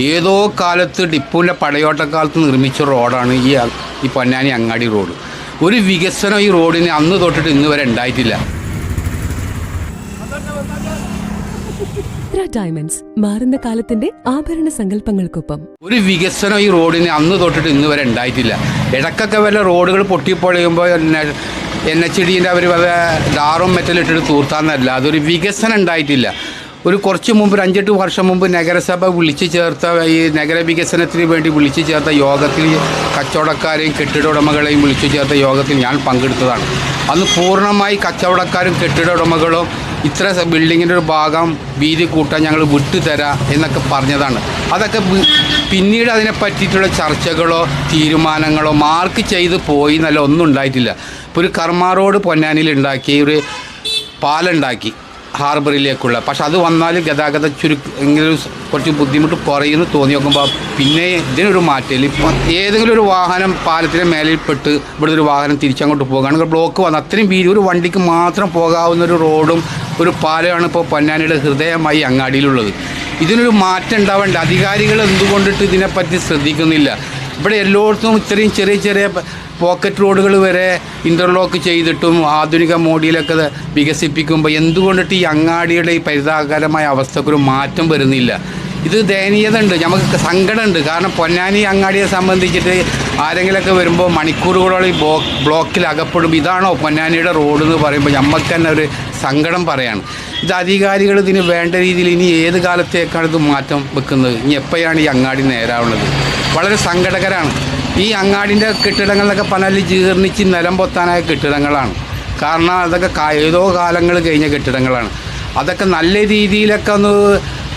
ഏതോ കാലത്ത് ഡിപ്പുവിന്റെ പടയോട്ടക്കാലത്ത് നിർമ്മിച്ച റോഡാണ് ഈ ഈ പൊന്നാനി അങ്ങാടി റോഡ്. ഒരു വികസനം ഈ റോഡിന് അന്ന് തൊട്ടിട്ട് ഇന്ന് വരെ ഉണ്ടായിട്ടില്ല. ഡയമണ്ട്സ് മാറുന്ന കാലത്തിന്റെ ആഭരണ സങ്കല്പങ്ങൾക്കൊപ്പം. ഒരു വികസനം ഈ റോഡിന് അന്ന് തൊട്ടിട്ട് ഇന്ന് വരെ ഉണ്ടായിട്ടില്ല. ഇടക്കൊക്കെ വല്ല റോഡുകൾ പൊട്ടിപ്പൊളിയുമ്പോൾ എൻ എച്ച് ഡിന്റെ അവർ വല്ല ഡാറും മെറ്റലിട്ടിട്ട് തൂർത്താന്നല്ല. അതൊരു വികസനം ഉണ്ടായിട്ടില്ല. ഒരു കുറച്ച് മുമ്പ് ഒരു അഞ്ചെട്ട് വർഷം മുമ്പ് നഗരസഭ വിളിച്ചു ചേർത്ത ഈ നഗര വികസനത്തിന് വേണ്ടി വിളിച്ചു ചേർത്ത യോഗത്തിൽ കച്ചവടക്കാരെയും കെട്ടിട ഉടമകളെയും വിളിച്ചു ചേർത്ത യോഗത്തിൽ ഞാൻ പങ്കെടുത്തതാണ്. അന്ന് പൂർണമായി കച്ചവടക്കാരും കെട്ടിട ഉടമകളും ഇത്ര ബിൽഡിങ്ങിന്റെ ഒരു ഭാഗം വീതി കൂട്ടാൻ ഞങ്ങൾ വിട്ടുതരാം എന്നൊക്കെ പറഞ്ഞതാണ്. അതൊക്കെ പിന്നീട് അതിനെ പറ്റിയിട്ടുള്ള ചർച്ചകളോ തീരുമാനങ്ങളോ മാർക്ക് ചെയ്ത് പോയി എന്നല്ല ഒന്നും ഉണ്ടായിട്ടില്ല. ഇപ്പോൾ ഒരു കർമ്മ റോഡ് പൊന്നാനിയിൽ ഉണ്ടാക്കി ഒരു പാലുണ്ടാക്കി. ഹാർബറിലേക്കുള്ള. പക്ഷെ അത് വന്നാൽ ഗതാഗത ചുരുക്ക് എങ്കിലും കുറച്ച് ബുദ്ധിമുട്ട് കുറയുമെന്ന് തോന്നി നോക്കുമ്പോൾ പിന്നെ ഇതിനൊരു മാറ്റമില്ല ഇപ്പം ഏതെങ്കിലും ഒരു വാഹനം പാലത്തിന്റെ മേലിൽ പെട്ട് ഇവിടുത്തെ ഒരു വാഹനം തിരിച്ചങ്ങോട്ട് പോകുകയാണെങ്കിൽ ബ്ലോക്ക് വന്ന് അത്രയും വീതി ഒരു വണ്ടിക്ക് മാത്രം പോകാവുന്ന ഒരു റോഡും ഒരു പാലമാണ് ഇപ്പോൾ പൊന്നാനിയുടെ ഹൃദയമായി അങ്ങാടിയിലുള്ളത്. ഇതിനൊരു മാറ്റം ഉണ്ടാവേണ്ട അധികാരികൾ എന്തുകൊണ്ടിട്ട് ഇതിനെപ്പറ്റി ശ്രദ്ധിക്കുന്നില്ല? ഇവിടെ എല്ലായിടത്തും ഇത്രയും ചെറിയ ചെറിയ പോക്കറ്റ് റോഡുകൾ വരെ ഇന്റർലോക്ക് ചെയ്തിട്ടും ആധുനിക മോഡിയിലൊക്കെ വികസിപ്പിക്കുമ്പോൾ എന്തുകൊണ്ടിട്ട് ഈ അങ്ങാടിയുടെ ഈ പരിതാപകരമായ അവസ്ഥക്കൊരു മാറ്റം വരുന്നില്ല? ഇത് ദയനീയത ഉണ്ട് നമുക്ക് സങ്കടമുണ്ട്. കാരണം പൊന്നാനി അങ്ങാടിയെ സംബന്ധിച്ചിട്ട് ആരെങ്കിലുമൊക്കെ വരുമ്പോൾ മണിക്കൂറുകളോളം ഈ ബ്ലോ ബ്ലോക്കിൽ അകപ്പെടും. ഇതാണോ പൊന്നാനിയുടെ റോഡ് എന്ന് പറയുമ്പോൾ നമുക്ക് തന്നെ ഒരു സങ്കടം പറയാണ്. ഇത് അധികാരികൾ ഇതിന് വേണ്ട രീതിയിൽ ഇനി ഏത് കാലത്തേക്കാണ് ഇത് മാറ്റം വെക്കുന്നത്? ഇനി എപ്പോഴാണ് ഈ അങ്ങാടി നേരാവുന്നത്? വളരെ സങ്കടകരമാണ് ഈ അങ്ങാടിന്റെ കെട്ടിടങ്ങളിലൊക്കെ പല ജീർണിച്ച് നിലം പൊത്താനായ കെട്ടിടങ്ങളാണ്. കാരണം അതൊക്കെ ഏതോ കാലങ്ങൾ കഴിഞ്ഞ കെട്ടിടങ്ങളാണ്. അതൊക്കെ നല്ല രീതിയിലൊക്കെ ഒന്ന്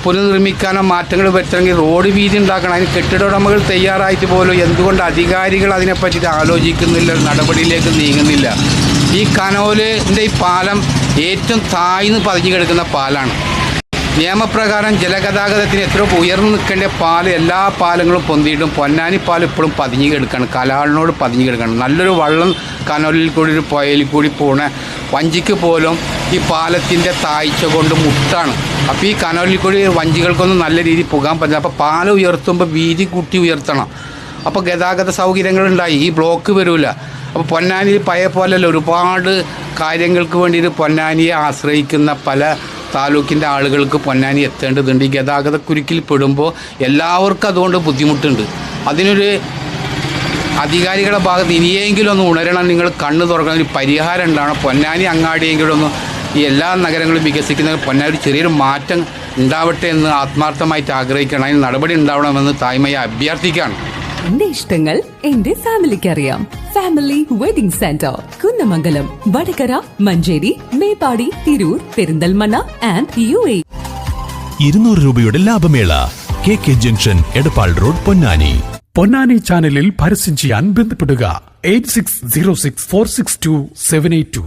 പുനർനിർമ്മിക്കാനോ മാറ്റങ്ങൾ വരുത്തണമെങ്കിൽ റോഡ് വീതി ഉണ്ടാക്കണം. അതിന് കെട്ടിട ഉടമകൾ തയ്യാറായിട്ട് പോലും എന്തുകൊണ്ട് അധികാരികൾ അതിനെപ്പറ്റിയിട്ട് ആലോചിക്കുന്നില്ല നടപടിയിലേക്ക് നീങ്ങുന്നില്ല. ഈ കനോലിന്റെ ഈ പാലം ഏറ്റവും താഴ്ന്ന് പതിഞ്ഞു കിടക്കുന്ന പാലാണ്. നിയമപ്രകാരം ജലഗതാഗതത്തിന് എത്ര ഉയർന്നു നിൽക്കേണ്ട പാൽ എല്ലാ പാലങ്ങളും പൊന്തിയിട്ടും പൊന്നാനി പാൽ ഇപ്പോഴും പതിഞ്ഞു കിടക്കണം. കലാളിനോട് പതിഞ്ഞു കിടക്കണം. നല്ലൊരു വള്ളം കനലിൽ കൂടി ഒരു പുഴയിൽ കൂടി പോണ വഞ്ചിക്ക് പോലും ഈ പാലത്തിന്റെ താഴ്ച കൊണ്ട് മുട്ടാണ്. അപ്പോൾ ഈ കനലിൽ കൂടി വഞ്ചികൾക്കൊന്നും നല്ല രീതിയിൽ പോകാൻ പറ്റില്ല. അപ്പോൾ പാലം ഉയർത്തുമ്പോൾ വീതി കൂട്ടി ഉയർത്തണം. അപ്പോൾ ഗതാഗത സൗകര്യങ്ങളുണ്ടായി ഈ ബ്ലോക്ക് വരില്ല അപ്പോൾ പൊന്നാനി പഴയ പോലെ ഒരുപാട് കാര്യങ്ങൾക്ക് വേണ്ടിയിട്ട് പൊന്നാനിയെ ആശ്രയിക്കുന്ന പല താലൂക്കിന്റെ ആളുകൾക്ക് പൊന്നാനി എത്തേണ്ടതുണ്ട്. ഈ ഗതാഗത കുരുക്കിൽ പെടുമ്പോൾ എല്ലാവർക്കും അതുകൊണ്ട് ബുദ്ധിമുട്ടുണ്ട്. അതിനൊരു അധികാരികളുടെ ഭാഗത്ത് ഇനിയെങ്കിലും ഒന്ന് ഉണരണം. നിങ്ങൾ കണ്ണ് തുറക്കണം. ഒരു പരിഹാരം ഉണ്ടാവണം. പൊന്നാനി അങ്ങാടിയെങ്കിലും ഒന്ന് ഈ എല്ലാ നഗരങ്ങളും വികസിക്കുന്ന പൊന്നാനി ചെറിയൊരു മാറ്റം ഉണ്ടാവട്ടെ എന്ന് ആത്മാർത്ഥമായിട്ട് ആഗ്രഹിക്കണം. അതിന് നടപടി ഉണ്ടാവണമെന്ന് തായ്മയെ അഭ്യർത്ഥിക്കുകയാണ്. എന്റെ ഇഷ്ടങ്ങൾ എന്റെ ഫാമിലിക്ക് അറിയാം. Family wedding centre Kunnamangalam Vadakara Manjeri Meppadi Tirur Perinthalmanna and U A ഇരുന്നൂറ് രൂപയുടെ ലാഭമേള K K junction Edappal road Ponnani. Ponnani ചാനലിൽ പരസ്യം ചെയ്യാൻ ബന്ധപ്പെടുക. Eight six zero six four six two seven eight two.